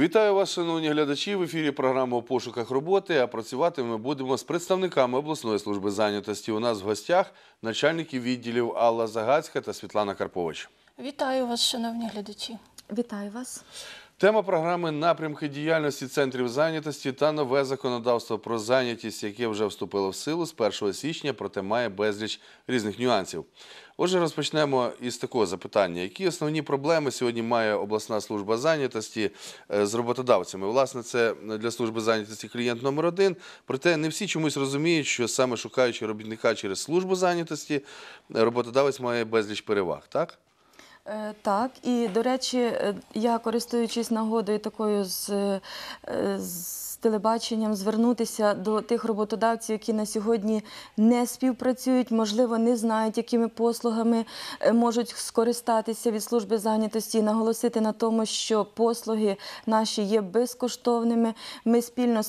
Вітаю вас, шановні глядачі. В ефірі програма у пошуках роботи. А працювати ми будемо з представниками обласної служби зайнятості. У нас в гостях начальники відділів Алла Загацька та Світлана Карпович. Вітаю вас, шановні глядачі. Вітаю вас. Тема програми напрямки діяльності центрів зайнятості та нове законодавство про зайнятість, яке вже вступило в силу з 1 січня, проте має безліч різних нюансів. Отже, розпочнемо із такого запитання: які основні проблеми сьогодні має обласна служба зайнятості е, з роботодавцями? Власне, це для служби зайнятості клієнт номер один. Проте не всі чомусь розуміють, що саме шукаючи робітника через службу зайнятості, роботодавець має безліч переваг. Так? Е, Так, і до речі, е, я користуючись нагодою такою з, е, з телебаченням, звернутися до тих роботодавців, які на сьогодні не співпрацюють, можливо, не знають, якими послугами е, можуть скористатися від служби зайнятості, і наголосити на тому, що послуги наші є безкоштовними. Ми спільно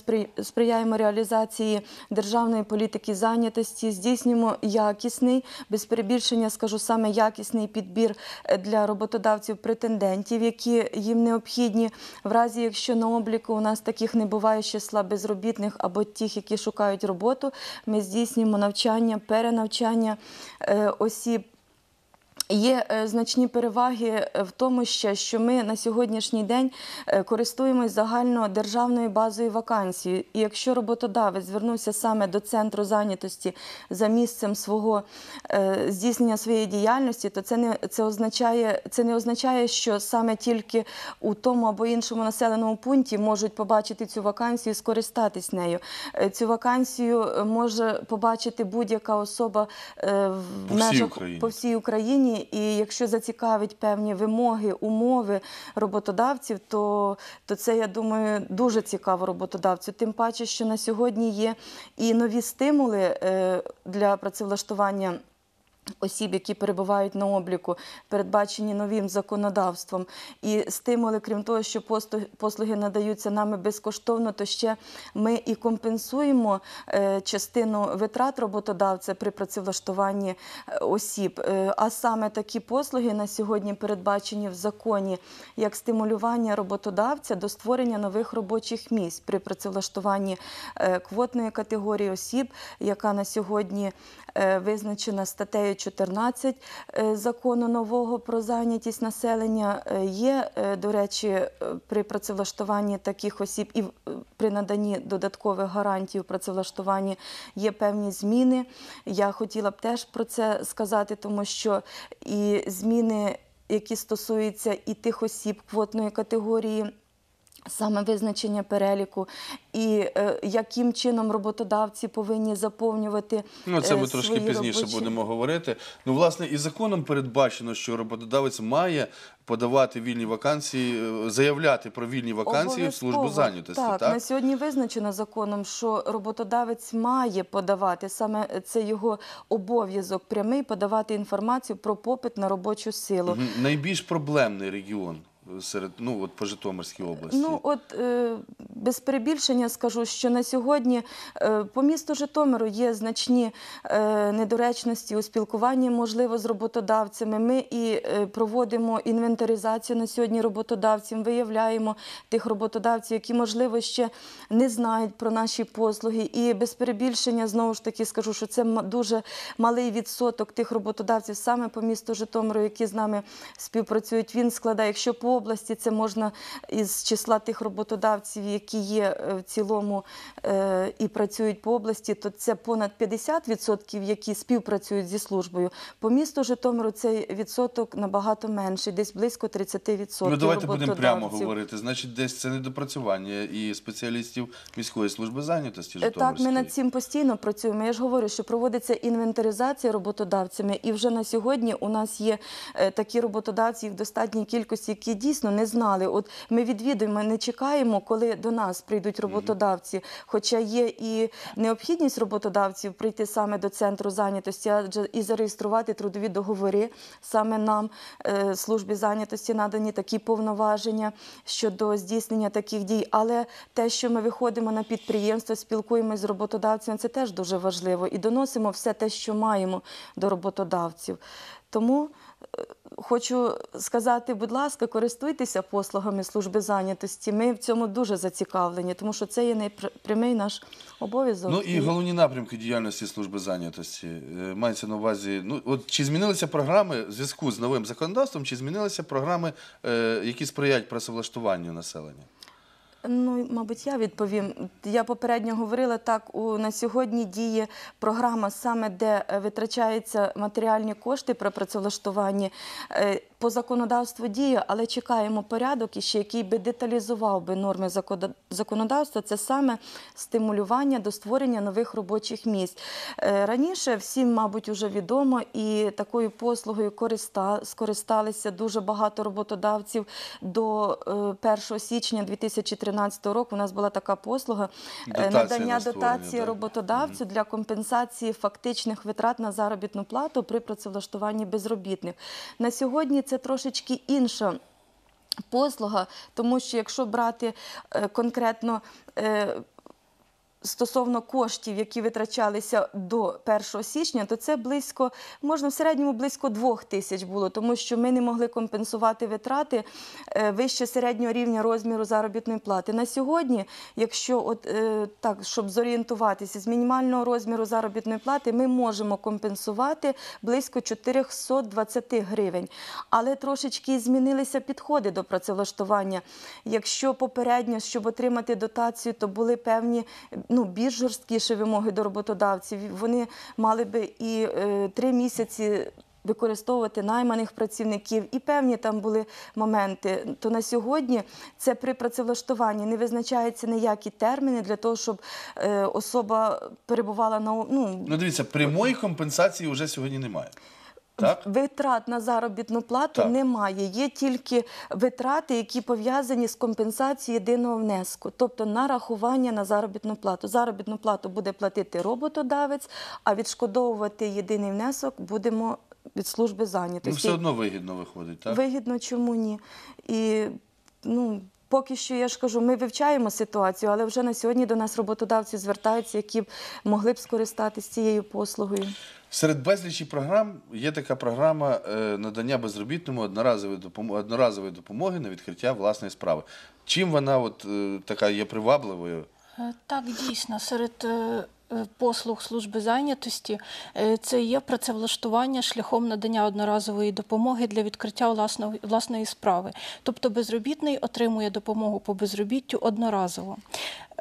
сприяємо реалізації державної політики зайнятості, здійснюємо якісний, без перебільшення скажу саме якісний підбір е, для роботодавців-претендентів, які їм необхідні. В разі, якщо на обліку у нас таких не буває з числа безробітних або тих, які шукають роботу, ми здійснюємо навчання, перенавчання е, осіб. Є е, значні переваги е, в тому, ще, що ми на сьогоднішній день е, користуємось загальнодержавною базою вакансій. І якщо роботодавець звернувся саме до центру зайнятості за місцем свого здійснення своєї діяльності, то це не це означає, це не означає, що саме тільки у тому або іншому населеному пункті можуть побачити цю вакансію і скористатись нею. Цю вакансію може побачити будь-яка особа в По межах Україні. по всій Україні. І якщо зацікавить певні вимоги, умови роботодавців, то, то це, я думаю, дуже цікаво роботодавцю. Тим паче, що на сьогодні є і нові стимули е, для працевлаштування. Осіб, які перебувають на обліку, передбачені новим законодавством, і стимули, крім того, що послуги надаються нами безкоштовно, то ще ми і компенсуємо е, частину витрат роботодавця при працевлаштуванні е, осіб. Е, А саме такі послуги на сьогодні передбачені в законі як стимулювання роботодавця до створення нових робочих місць при працевлаштуванні квотної категорії осіб, яка на сьогодні визначена статтею 14 е, закону нового про зайнятість населення. Е, Є, е, до речі, при працевлаштуванні таких осіб і при наданні додаткових гарантій у працевлаштуванні є певні зміни. Я хотіла б теж про це сказати, тому що і зміни, які стосуються і тих осіб квотної категорії. Саме визначення переліку і е, яким чином роботодавці повинні заповнювати Ну, це е, ми трошки пізніше робочі- будемо говорити. Ну, власне, і законом передбачено, що роботодавець має подавати вільні вакансії, е, заявляти про вільні вакансії в службу зайнятості. Так, Так, на сьогодні визначено законом, що роботодавець має подавати саме це його обов'язок прямий подавати інформацію про попит на робочу силу. Найбільш проблемний регіон серед ну от по Житомирській області. Ну, от е, без перебільшення скажу, що на сьогодні е, по місту Житомиру є значні е, недоречності у спілкуванні, можливо, з роботодавцями. Ми і проводимо інвентаризацію на сьогодні роботодавців, виявляємо тих роботодавців, які, можливо, ще не знають про наші послуги. І без перебільшення знову ж таки скажу, що це дуже малий відсоток тих роботодавців саме по місту Житомиру, які з нами співпрацюють. Він складає, якщо по області це можна із числа тих роботодавців, які є е, в цілому е, і працюють по області, то це понад 50%, які співпрацюють зі службою. По місту Житомиру цей відсоток набагато менший, десь близько 30% Ну, давайте будемо прямо говорити. Значить, десь це недопрацювання і спеціалістів міської служби зайнятості Е, Так, ми над цим постійно працюємо. Я ж говорю, що проводиться інвентаризація роботодавцями, і вже на сьогодні у нас є такі роботодавці в достатній кількості, які дійсно не знали. От ми відвідуємо, не чекаємо, коли до нас прийдуть роботодавці. Хоча є і необхідність роботодавців прийти саме до центру зайнятості, адже і зареєструвати трудові договори. Саме нам е, службі зайнятості надані такі повноваження щодо здійснення таких дій. Але те, що ми виходимо на підприємство, спілкуємося з роботодавцями, це теж дуже важливо і доносимо все те, що маємо до роботодавців. Тому хочу сказати, будь ласка, користуйтеся послугами служби зайнятості. Ми в цьому дуже зацікавлені, тому що це є найпрямий наш обов'язок. Ну і головні напрямки діяльності служби зайнятості Е, мається на увазі. Ну от чи змінилися програми в зв'язку з новим законодавством, чи змінилися програми, е, які сприяють працевлаштуванню населення? Ну, мабуть, я відповім. Я попередньо говорила так. У на сьогодні діє програма, саме де е, витрачаються матеріальні кошти при працевлаштуванні. Е, По законодавству діє, але чекаємо порядок, і ще який би деталізував би норми законо- законодавства. Це саме стимулювання до створення нових робочих місць. Е, Раніше всім, мабуть, уже відомо, і такою послугою скористалися дуже багато роботодавців до е, 1 січня 2013 року. У нас була така послуга е, Дотація надання на дотації так. роботодавцю для компенсації фактичних витрат на заробітну плату при працевлаштуванні безробітних. На сьогодні це трошечки інша. Послуга, тому що якщо брати е, конкретно е, стосовно коштів, які витрачалися до 1 січня, то це близько, можна в середньому близько 2 тисяч було, тому що ми не могли компенсувати витрати е, вище середнього рівня розміру заробітної плати. На сьогодні, якщо от е, так, щоб зорієнтуватися, з мінімального розміру заробітної плати ми можемо компенсувати близько 420 гривень. Але трошечки змінилися підходи до працевлаштування. Якщо попередньо, щоб отримати дотацію, то були певні ну, більш жорсткіші вимоги до роботодавців. Вони мали би і е, три місяці. Використовувати найманих працівників і певні там були моменти. То на сьогодні це при працевлаштуванні не визначаються ніякі терміни для того, щоб е, особа перебувала на ну, Ну дивіться, прямої компенсації вже сьогодні немає. Так? Витрат на заробітну плату Так. немає. Є тільки витрати, які пов'язані з компенсацією єдиного внеску, тобто нарахування на заробітну плату. Заробітну плату буде платити роботодавець, а відшкодовувати єдиний внесок будемо від служби Ну, зайнятості. все одно вигідно виходить, так? Вигідно, чому ні? І ну. Поки що я ж кажу, ми вивчаємо ситуацію, але вже на сьогодні до нас роботодавці звертаються, які б могли б скористатися цією послугою. Серед безлічі програм є така програма е, надання безробітному одноразової допомоги, одноразової допомоги на відкриття власної справи. Чим вона от, е, така є привабливою? Е, Так, дійсно, серед послуг служби зайнятості е, це є працевлаштування шляхом надання одноразової допомоги для відкриття власного, власної справи. Тобто безробітний отримує допомогу по безробіттю одноразово.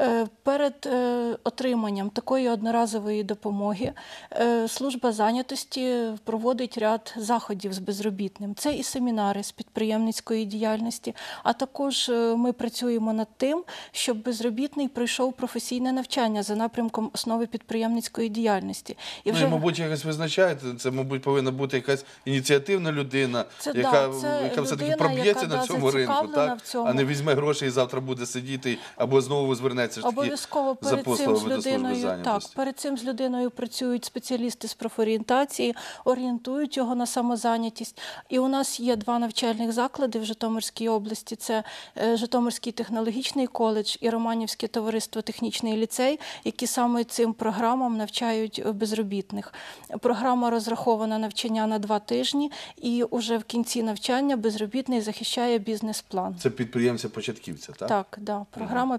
Е, Перед е, отриманням такої одноразової допомоги е, служба зайнятості проводить ряд заходів з безробітним. Це і семінари з підприємницької діяльності, а також ми працюємо над тим, щоб безробітний пройшов професійне навчання за напрямком основи підприємницької діяльності. І Ну, і, мабуть, якось визначаєте, це, мабуть, повинна бути якась ініціативна людина, Це яка, да, це яка все-таки людина, проб'ється на цьому ринку, так? в цьому. а не візьме гроші і завтра буде сидіти або знову звернеться ж Обов'язково перед цим з людиною так, перед цим з людиною працюють спеціалісти з профорієнтації, орієнтують його на самозайнятість. І у нас є два навчальних заклади в Житомирській області: це е, Житомирський технологічний коледж і Романівське товариство технічний ліцей, які саме цим програмам навчають безробітних. Програма розрахована навчання на два тижні, і уже в кінці навчання безробітний захищає бізнес-план. Це підприємця-початківця, так? Так, да. програма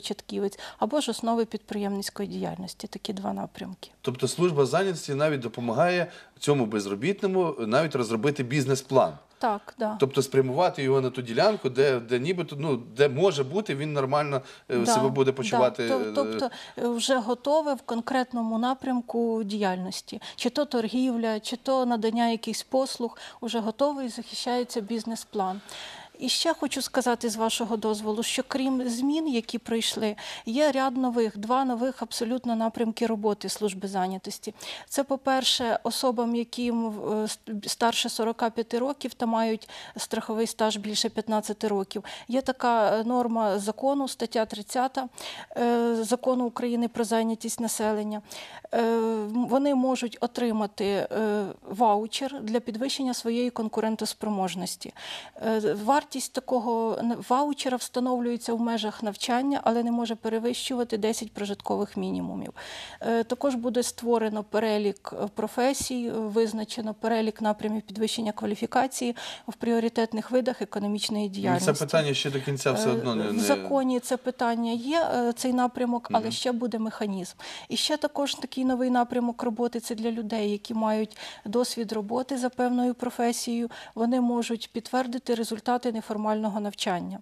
підприємець-початківець або ж основи підприємницької діяльності. Такі два напрямки. Тобто служба зайнятості навіть допомагає цьому безробітному навіть розробити бізнес-план. Так, да. Тобто спрямувати його на ту ділянку, де, де нібито ну де може бути, він нормально е, Да, себе буде почувати. Тоб- е, Тобто е, вже готове в конкретному напрямку діяльності, чи то торгівля, чи то надання якихось послуг, уже готовий захищається бізнес-план. І ще хочу сказати з вашого дозволу, що крім змін, які пройшли, є ряд нових, два нових абсолютно напрямки роботи служби зайнятості. Це, по-перше, особам, яким е, старше 45 років та мають страховий стаж більше 15 років. Є така е, норма закону, стаття 30 е, закону України про зайнятість населення. Вони можуть отримати ваучер для підвищення своєї конкурентоспроможності. Е, Вартість такого ваучера встановлюється в межах навчання, але не може перевищувати 10 прожиткових мінімумів. Е, Також буде створено перелік е, професій, е, визначено перелік напрямів підвищення кваліфікації в пріоритетних видах економічної діяльності. це питання ще до кінця все одно не, В законі це питання є, цей напрямок, але ще буде механізм. І ще також такий новий напрямок роботи це для людей, які мають досвід роботи за певною професією. Вони можуть підтвердити результати неформального навчання.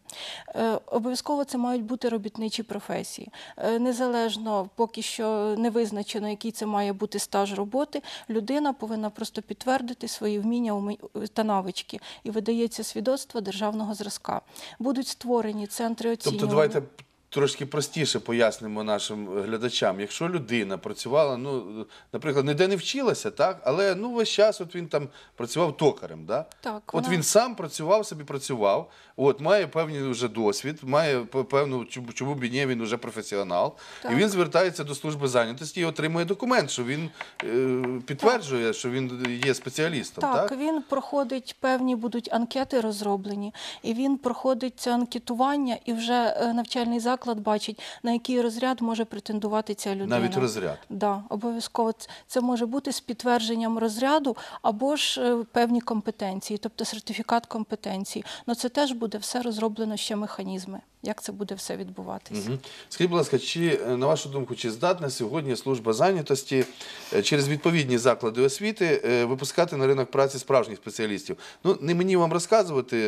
Е, Обов'язково це мають бути робітничі професії. Е, Незалежно, поки що не визначено, який це має бути стаж роботи, людина повинна просто підтвердити свої вміння та навички. І видається свідоцтво державного зразка. Будуть створені центри оцінювання. Тобто давайте трошки простіше пояснимо нашим глядачам. Якщо людина працювала, ну, наприклад, ніде не вчилася, так, але ну, весь час от він там працював токарем. Да? Так, От вона- він сам працював, собі працював, от, має певний вже досвід, має п- певну, чому- чому б і ні, він вже професіонал. Так. І він звертається до служби зайнятості і отримує документ, що він е, підтверджує, що він є спеціалістом. Так, Так, він проходить певні будуть анкети розроблені, і він проходить це анкетування, і вже е, навчальний заклад бачить, на який розряд може претендувати ця людина. Навіть розряд. Да, обов'язково це може бути з підтвердженням розряду або ж е, певні компетенції, тобто сертифікат компетенції. Ну це теж буде все розроблено ще механізми, як це буде все відбуватися. Мгм. Скажіть, будь ласка, чи е, на вашу думку, чи здатна сьогодні служба зайнятості е, через відповідні заклади освіти е, випускати на ринок праці справжніх спеціалістів? Ну не мені вам розказувати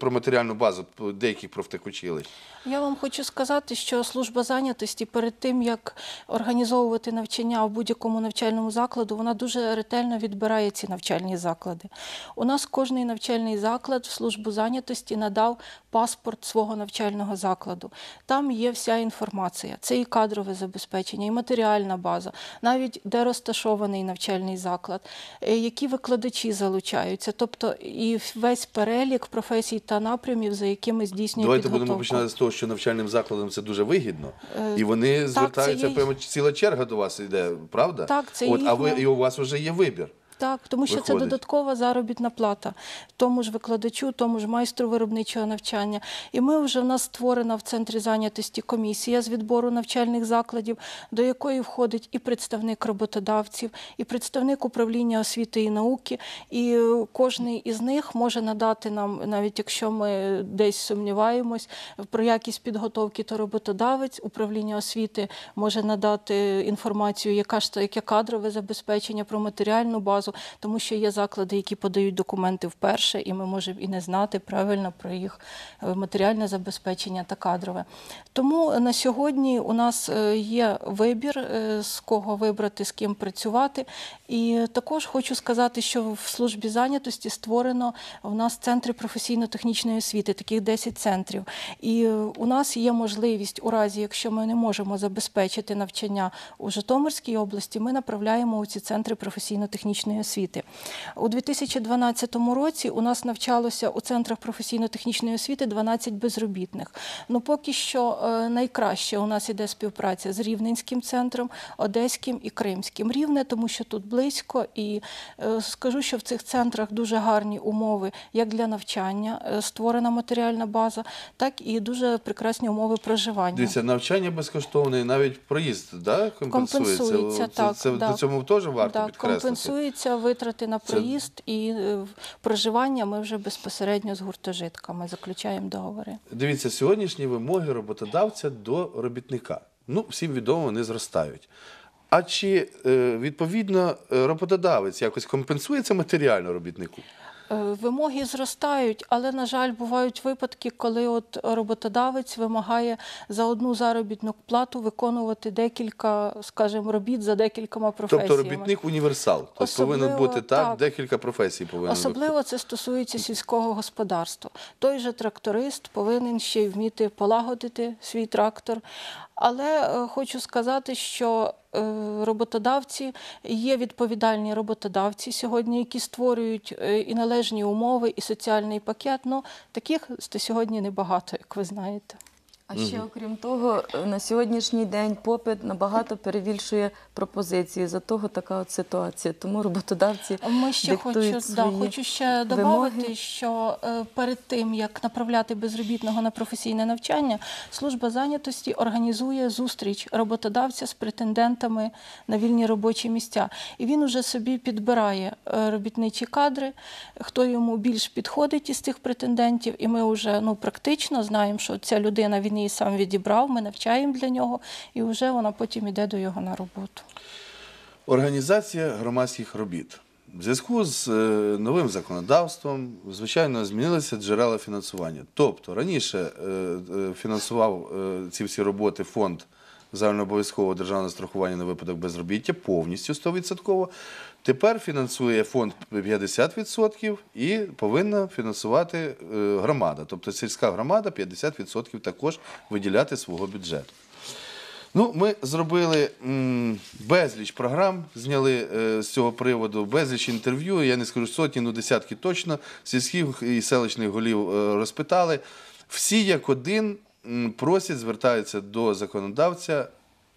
про матеріальну базу деяких профтехучилищ. Я вам хочу сказати, що служба зайнятості перед тим як організовувати навчання в будь-якому навчальному закладу, вона дуже ретельно відбирає ці навчальні заклади. У нас кожний навчальний заклад в службу зайнятості надав паспорт свого навчального закладу. Там є вся інформація. Це і кадрове забезпечення, і матеріальна база, навіть де розташований навчальний заклад, е, які викладачі залучаються, тобто і весь перелік професій та напрямів, за якими здійснює Давайте підготовку. будемо починати з того, що навчальним закладам це дуже вигідно, Е, і вони так, звертаються це є- прямо ціла черга до вас йде, правда? Так, це От, а ви і у вас вже є вибір. Так, тому що це додаткова заробітна плата тому ж викладачу, тому ж майстру виробничого навчання. І ми вже в нас створена в центрі зайнятості комісія з відбору навчальних закладів, до якої входить і представник роботодавців, і представник управління освіти і науки. І е, кожний із них може надати нам, навіть якщо ми десь сумніваємось про якість підготовки, то роботодавець управління освіти може надати інформацію, яка ж яке кадрове забезпечення про матеріальну базу, тому що є заклади, які подають документи вперше, і ми можемо і не знати правильно про їх е, матеріальне забезпечення та кадрове. Тому на сьогодні у нас е, є вибір, е, з кого вибрати, з ким працювати. І також хочу сказати, що в службі зайнятості створено у нас центри професійно-технічної освіти, таких 10 центрів. І у нас є можливість, у разі, якщо ми не можемо забезпечити навчання у Житомирській області, ми направляємо у ці центри професійно-технічної освіти. У 2012 році у нас навчалося у центрах професійно-технічної освіти 12 безробітних. Ну поки що е, найкраще у нас іде співпраця з Рівненським центром, Одеським і Кримським. Рівне, тому що тут близько, і е, скажу, що в цих центрах дуже гарні умови як для навчання, е, створена матеріальна база, так і дуже прекрасні умови проживання. Дивіться, навчання безкоштовне, навіть проїзд да, компенсується. Компенсується, це, так, це, да. До цього теж варто Так, підкреслити. Компенсуються витрати на проїзд і е, проживання. Ми вже безпосередньо з гуртожитками заключаємо договори. Дивіться, сьогоднішні вимоги роботодавця до робітника. Ну, всім відомо, вони зростають. А чи е, відповідно е, роботодавець якось компенсується матеріально робітнику? Е, Вимоги зростають, але, на жаль, бувають випадки, коли от роботодавець вимагає за одну заробітну плату виконувати декілька, скажімо, робіт за декількома професіями. Тобто робітник універсал. Тобто повинен Особливо, бути так, так. декілька професій повинен бути. Особливо це стосується сільського господарства. Той же тракторист повинен ще й вміти полагодити свій трактор. Але е, хочу сказати, що роботодавці є відповідальні роботодавці сьогодні, які створюють е, і належні умови, і соціальний пакет. Ну таких сьогодні небагато, як ви знаєте. А ще окрім того, е, на сьогоднішній день попит набагато перевільшує пропозиції. За того така от ситуація. Тому роботодавці Ми ще хочу, диктують да, хочу ще вимоги. додати, що е, перед тим як направляти безробітного на професійне навчання, служба зайнятості організує зустріч роботодавця з претендентами на вільні робочі місця. І він уже собі підбирає е, робітничі кадри, хто йому більш підходить із цих претендентів. І ми вже ну практично знаємо, що ця людина він її сам відібрав. Ми навчаємо для нього, і вже вона потім іде до його на роботу. Організація громадських робіт. В зв'язку з е, новим законодавством, звичайно, змінилися джерела фінансування. Тобто раніше е, е, фінансував ці всі роботи фонд загальнообов'язкового державного страхування на випадок безробіття повністю 100%. Тепер фінансує фонд 50% і повинна фінансувати е, громада. Тобто сільська громада 50% також виділяти свого бюджету. Ну, ми зробили безліч програм, зняли е, з цього приводу, безліч інтерв'ю. Я не скажу сотні, ну десятки точно. Сільських і селищних голів е, розпитали. Всі як один просять, звертаються до законодавця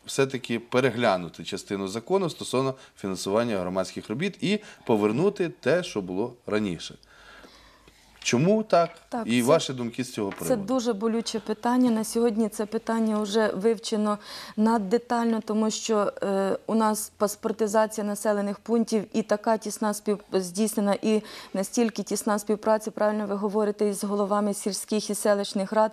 все-таки переглянути частину закону стосовно фінансування громадських робіт і повернути те, що було раніше. Чому так? Так, і це- ваші думки з цього приводу? Це дуже болюче питання. На сьогодні це питання вже вивчено наддетально, тому що е, у нас паспортизація населених пунктів і така тісна спів здійснена, і настільки тісна співпраця, правильно ви говорите, із головами сільських і селищних рад.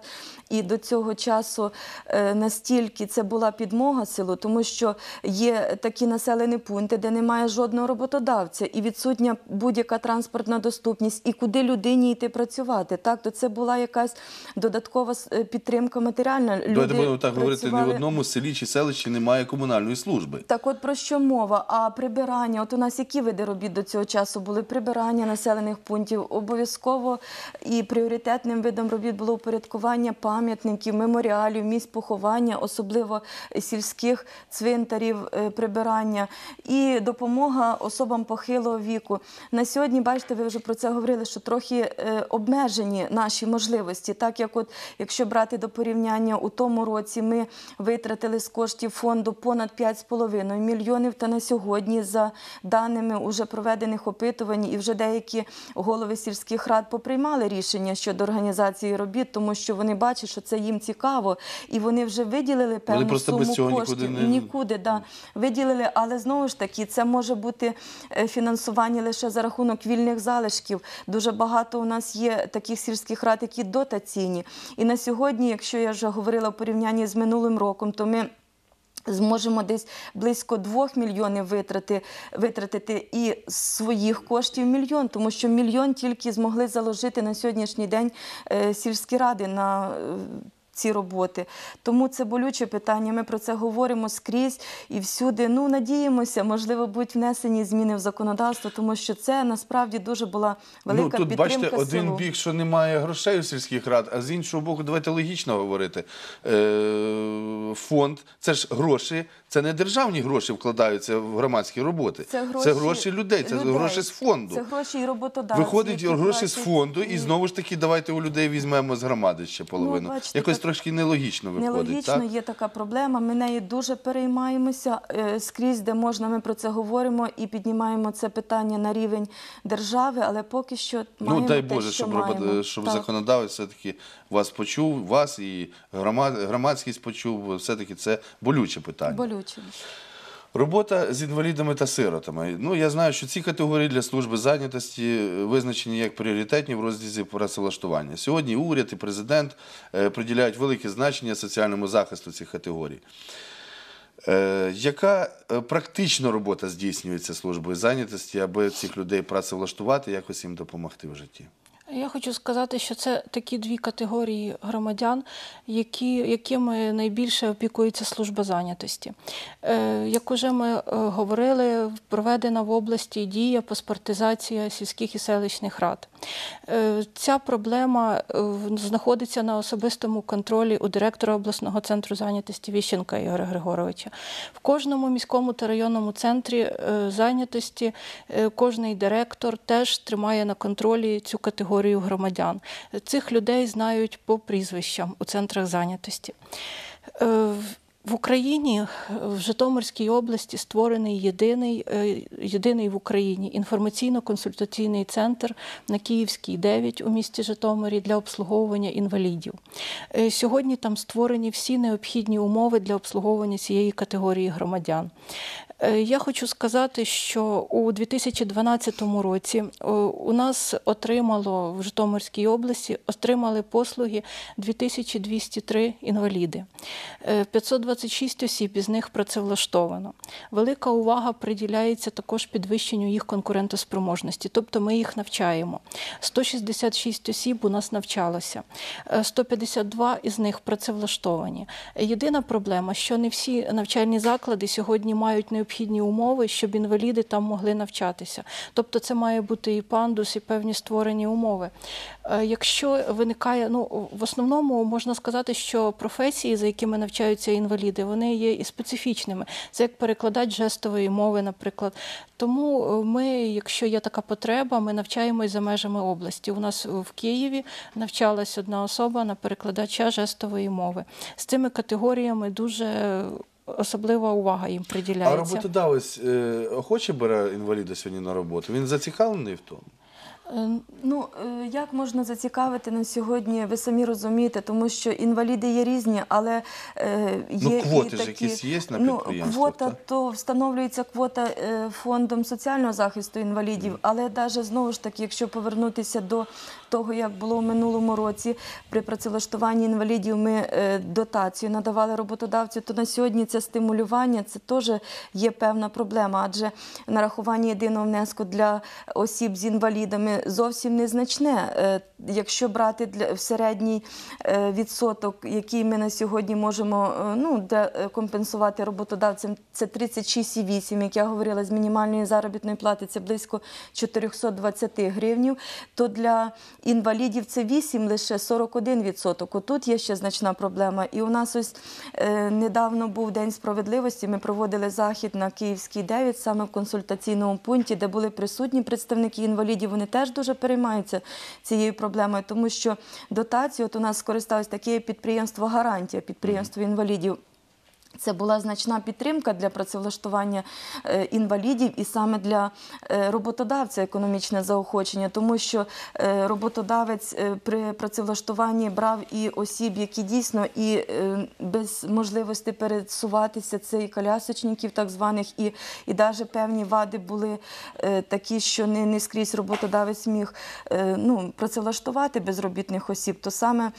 І до цього часу е, настільки це була підмога селу, тому що є такі населені пункти, де немає жодного роботодавця, і відсутня будь-яка транспортна доступність, і куди людині йти працювати. Так, то це була якась додаткова е, підтримка матеріальна. Давайте будемо так говорити, ні в одному селі чи селищі немає комунальної служби. так от про що мова? А прибирання, от у нас які види робіт до цього часу були? Прибирання населених пунктів. Обов'язково і пріоритетним видом робіт було упорядкування пам'ятників, меморіалів, місць поховання, особливо сільських цвинтарів, е, прибирання і допомога особам похилого віку. На сьогодні, бачите, ви вже про це говорили, що трохи е, обмежені наші можливості. Так як, от, якщо брати до порівняння, у тому році ми витратили з коштів фонду понад 5,5 мільйонів. Та на сьогодні, за даними уже проведених опитувань, і вже деякі голови сільських рад поприймали рішення щодо організації робіт, тому що вони бачать, що це їм цікаво, і вони вже виділили певну просто суму без цього коштів. нікуди не- Нікуди, да. виділили, але знову ж таки, це може бути е, фінансування лише за рахунок вільних залишків. Дуже багато у нас є таких сільських рад, які дотаційні. І на сьогодні, якщо я вже говорила в порівнянні з минулим роком, то ми. Зможемо десь близько 2 мільйонів витрати, витратити і своїх коштів мільйон, тому що мільйон тільки змогли заложити на сьогоднішній день е, сільські ради на е, ці роботи. Тому це болюче питання. Ми про це говоримо скрізь і всюди. Ну, надіємося, можливо, будуть внесені зміни в законодавство, тому що це насправді дуже була велика ну, тут підтримка бачите, один бік, що немає грошей у сільських рад, а з іншого боку, давайте логічно говорити. Е, фонд це ж гроші, це не державні гроші вкладаються в громадські роботи. Це гроші, людей, це людей. гроші з фонду. Це гроші і роботодавців. Виходить гроші з фонду, і знову ж таки давайте у людей візьмемо з громади ще половину. Ну, бачите, Якось так трошки нелогічно виходить. Нелогічно так? є така проблема. Ми нею дуже переймаємося е, скрізь, де можна. Ми про це говоримо і піднімаємо це питання на рівень держави, але поки що маємо Ну дай те, Боже, що щоб, маємо. щоб Так. законодавець все-таки вас почув, вас і громад, громадськість почув. Все-таки це болюче питання. болюче. Робота з інвалідами та сиротами. Ну я знаю, що ці категорії для служби зайнятості визначені як пріоритетні в розділі працевлаштування. Сьогодні уряд і президент е, приділяють велике значення соціальному захисту цих категорій. Е, Яка е, практично робота здійснюється службою зайнятості, аби цих людей працевлаштувати, якось їм допомогти в житті? Я хочу сказати, що це такі дві категорії громадян, які, якими найбільше опікується служба зайнятості. Е, як уже ми е, говорили, проведена в області дія паспортизація сільських і селищних рад. Е, Ця проблема е, знаходиться на особистому контролі у директора обласного центру зайнятості Віщенка Ігоря Григоровича. В кожному міському та районному центрі е, зайнятості кожний директор теж тримає на контролі цю категорію громадян. Цих людей знають по прізвищам у центрах зайнятості. Е, в- Україні, в Житомирській області створений єдиний, е, єдиний в Україні інформаційно-консультаційний центр на Київській 9 у місті Житомирі для обслуговування інвалідів. Е, Сьогодні там створені всі необхідні умови для обслуговування цієї категорії громадян. Е, Я хочу сказати, що у 2012 році е, у нас отримало в Житомирській області отримали послуги 2203 інваліди. Е, 526 осіб із них працевлаштовано. Велика увага приділяється також підвищенню їх конкурентоспроможності, тобто ми їх навчаємо. 166 осіб у нас навчалося, Е, 152 із них працевлаштовані. Єдина проблема, що не всі навчальні заклади сьогодні мають необхідні умови, щоб інваліди там могли навчатися. Тобто це має бути і пандус, і певні створені умови. Е, Якщо виникає, ну в основному можна сказати, що професії, за якими навчаються інваліди, вони є і специфічними. Це як перекладач жестової мови, наприклад. Тому е, ми, якщо є така потреба, ми навчаємось за межами області. У нас в Києві навчалась одна особа на перекладача жестової мови. З цими категоріями дуже особлива увага їм А роботодавець е, охоче бере інваліда сьогодні на роботу? Він зацікавлений в тому? Е, Ну, е, як можна зацікавити на сьогодні, ви самі розумієте, тому що інваліди є різні, але е, Ну, квоти і ж якісь є на ну, Квота, так? то встановлюється квота фондом соціального захисту інвалідів, але навіть знову ж таки, якщо повернутися до того, як було в минулому році, при працевлаштуванні інвалідів ми дотацію надавали роботодавцю, то на сьогодні це стимулювання, це теж є певна проблема, адже нарахування єдиного внеску для осіб з інвалідами зовсім незначне. Е, Якщо брати в середній е, відсоток, який ми на сьогодні можемо е, ну, компенсувати роботодавцям, це 36,8, як я говорила, з мінімальної заробітної плати це близько 420 гривнів, то для інвалідів це 8, лише 41 відсоток. Отут є ще значна проблема. І у нас ось недавно був День справедливості. Ми проводили захід на Київській 9, саме в консультаційному пункті, де були присутні представники інвалідів. Вони теж дуже переймаються цією проблемою, тому що дотацію, от у нас скористалось таке підприємство Гарантія, підприємство інвалідів. Це була значна підтримка для працевлаштування е, інвалідів і саме для е, роботодавця економічне заохочення, тому що е, роботодавець при працевлаштуванні брав і осіб, які дійсно і без можливості пересуватися, це і колясочників, так званих, і, і навіть певні вади були такі, що не, не скрізь роботодавець міг ну, працевлаштувати безробітних осіб, то саме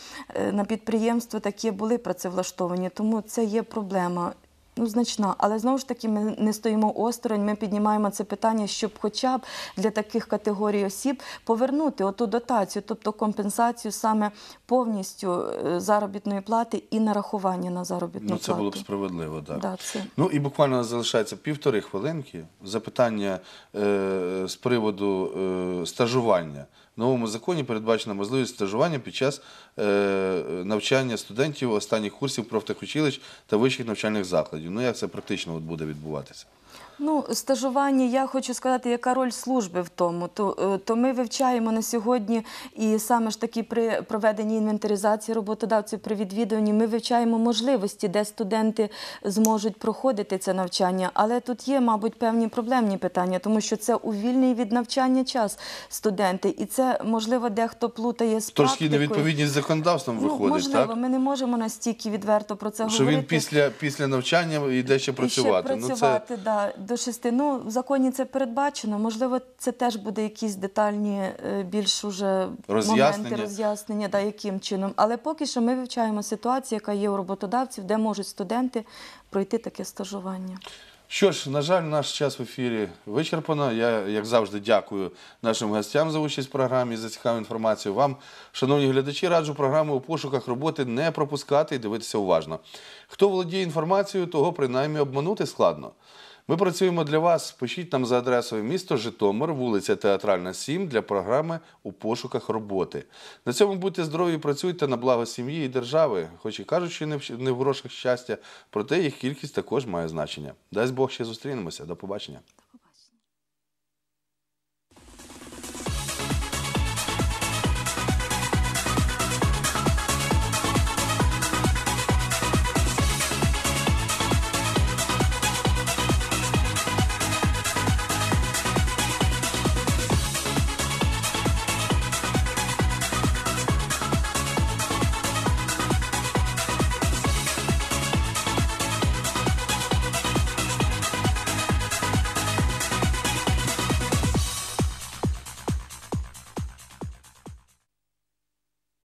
на підприємство такі були працевлаштовані, тому це є проблема. Ну, значна, але знову ж таки ми не стоїмо осторонь. Ми піднімаємо це питання, щоб, хоча б для таких категорій осіб повернути оту дотацію, тобто компенсацію саме повністю е, заробітної плати і нарахування на заробітну Ну, це плату. було б справедливо, так. Да, це. Ну і буквально залишається півтори хвилинки. Запитання е, з приводу е, стажування. Новому законі передбачена можливість стажування під час е, навчання студентів останніх курсів профтехучилищ та вищих навчальних закладів. Ну як це практично от буде відбуватися? Ну, стажування, я хочу сказати, яка роль служби в тому. То, е, то ми вивчаємо на сьогодні, і саме ж таки при проведенні інвентаризації роботодавців при відвідуванні, ми вивчаємо можливості, де студенти зможуть проходити це навчання. Але тут є, мабуть, певні проблемні питання, тому що це у вільний від навчання час студенти, і це можливо дехто плутає з Трошки практикою. невідповідність з законодавством Ну, виходить, можливо, так? ми не можемо настільки відверто про це Що говорити. він після, після навчання йде ще працювати. Ще працювати, да, до шести. Ну, в законі це передбачено. Можливо, це теж буде якісь детальні, е, більш уже Роз'яснення. моменти роз'яснення, да, яким чином. Але поки що ми вивчаємо ситуацію, яка є у роботодавців, де можуть студенти пройти таке стажування. Що ж, на жаль, наш час в ефірі вичерпано. Я, як завжди, дякую нашим гостям за участь в програмі, за цікаву інформацію. Вам, шановні глядачі, раджу програму у пошуках роботи не пропускати і дивитися уважно. Хто володіє інформацією, того принаймні обманути складно. Ми працюємо для вас. Пишіть нам за адресою місто Житомир, вулиця Театральна, 7 для програми у пошуках роботи. На цьому будьте здорові, працюйте на благо сім'ї і держави. Хоч і кажуть, що не в грошах щастя, проте їх кількість також має значення. Дасть Бог ще зустрінемося. До побачення.